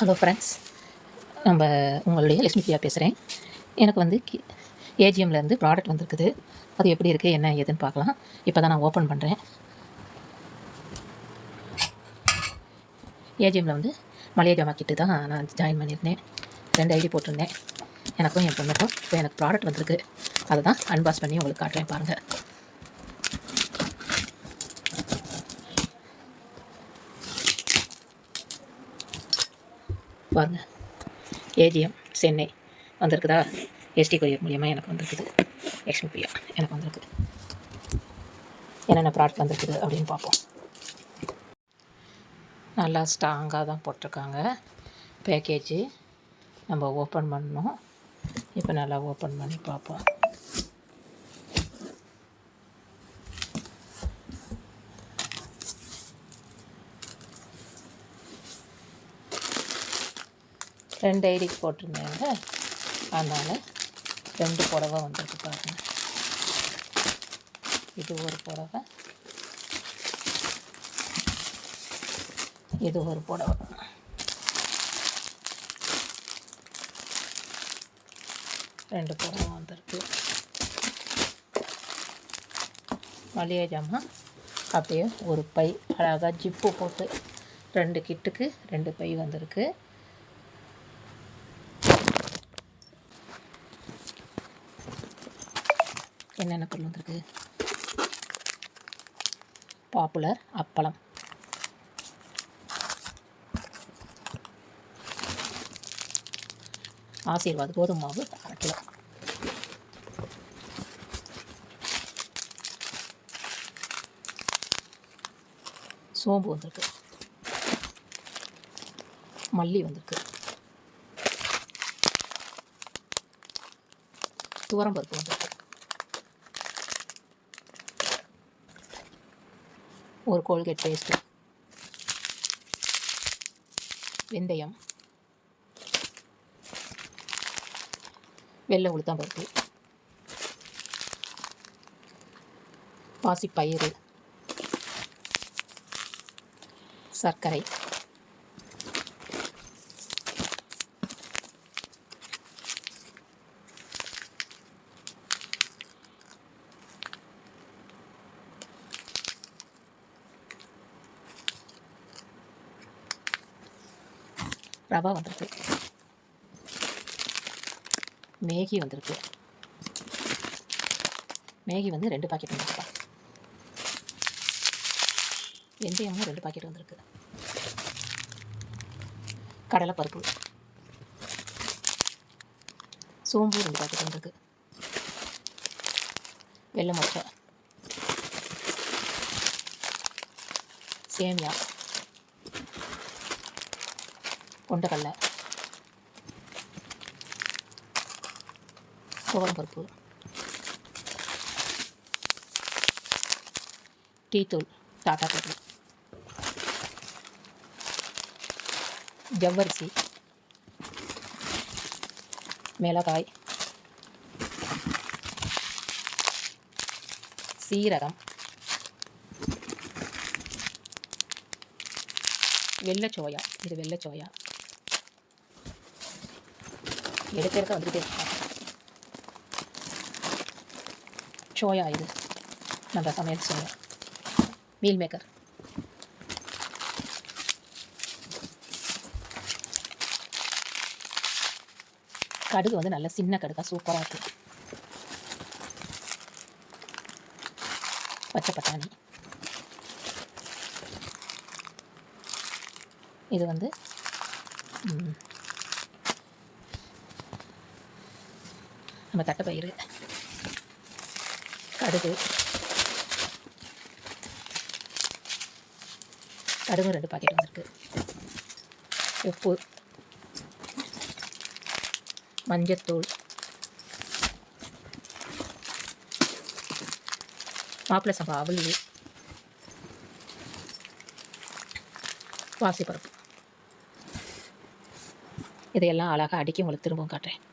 Hello friends நம்ம உங்களுடைய லக்ஷ்மி பிரியா பேசுகிறேன் எனக்கு வந்து ஏஜிஎம்லேருந்து ப்ராடக்ட் வந்திருக்குது. அது எப்படி இருக்குது என்ன ஏதுன்னு பார்க்கலாம். இப்போ தான் நான் ஓப்பன் பண்ணுறேன் ஏஜிஎம்மில் வந்து மளிகை ஜாமா கிட்டு தான் நான் ஜாயின் பண்ணியிருந்தேன். ரெண்டு ஐடி போட்டிருந்தேன். எனக்கும் என் பொண்ணுக்கும் இப்போ எனக்கு ப்ராடக்ட் வந்திருக்கு. அதை தான் அன்பாஸ் பண்ணி உங்களுக்கு காட்டுறேன் பாருங்கள் பாருங்க. ஏஜிஎம் சென்னை வந்திருக்குதா? எஸ்டி கொரியர் மூலியமாக எனக்கு வந்திருக்குது. லக்ஷ்மி பிரியா எனக்கு வந்திருக்கு. என்னென்ன ப்ராடக்ட் வந்திருக்குது அப்படின்னு பார்ப்போம். நல்லா ஸ்ட்ராங்காக தான் போட்டிருக்காங்க. பேக்கேஜு நம்ம ஓப்பன் பண்ணோம் இப்போ நல்லா ஓப்பன் பண்ணி பார்ப்போம். ரெண்டு ஐடிக்கு போட்டிருந்தாங்க. அதனால் ரெண்டு புடவை வந்திருக்கு பாருங்க. இது ஒரு புடவை. இது ஒரு புடவை. ரெண்டு புடவை வந்திருக்கு. மளிகை ஜாமான் அப்படியே ஒரு பை அழகாக ஜிப்பு போட்டு ரெண்டு கிட்டுக்கு ரெண்டு பை வந்திருக்கு. என்னென்ன பொருள் வந்திருக்கு? பாப்புலர் அப்பளம். ஆசீர்வாத் கோதுமை மாவு அரை கிலோ. சோம்பு வந்திருக்கு. மல்லி வந்திருக்கு. துவரம்பருப்பு வந்திருக்கு. ஒரு கோல்கேட் பேஸ்ட்டு. வெந்தயம். வெள்ளை உளுத்தம் பருப்பு. பாசிப்பயிறு. சர்க்கரை. ரவா வந்திருக்கு. மேகி வந்திருக்கு. மேகி வந்து ரெண்டு பாக்கெட் வந்துருக்கா? வெந்தயமும் ரெண்டு பாக்கெட் வந்திருக்கு. கடலைப்பருப்பு. சோம்பு ரெண்டு பாக்கெட் வந்திருக்கு. வெள்ளை மொச்சை சேமியா. கொண்டக்கடலை துவரம்பருப்பு டீத்தூள் டாட்டா டீ ஜவ்வரிசி. மிளகாய். சீரகம். வெள்ளை சோயா. இது வெள்ளை சோயா. எடுக்க எடுக்க வந்துகிட்டே சோயா இது நம்ம சமையல் சோயா மீல் மேக்கர் கடுகு வந்து நல்ல சின்ன கடுகா சூப்பராக இருக்குது பச்சை பட்டாணி இது வந்து நம்ம தட்டைப்பயிறு கடுகு. கடுகு ரெண்டு பாக்கெட் வந்திருக்கு. உப்பு. மஞ்சத்தூள். மாப்பிள்ளை சம்பா அவல். பாசிப்பருப்பு. இதையெல்லாம் அழகாக அடிக்க உங்களுக்கு திரும்பவும் காட்டுறேன்.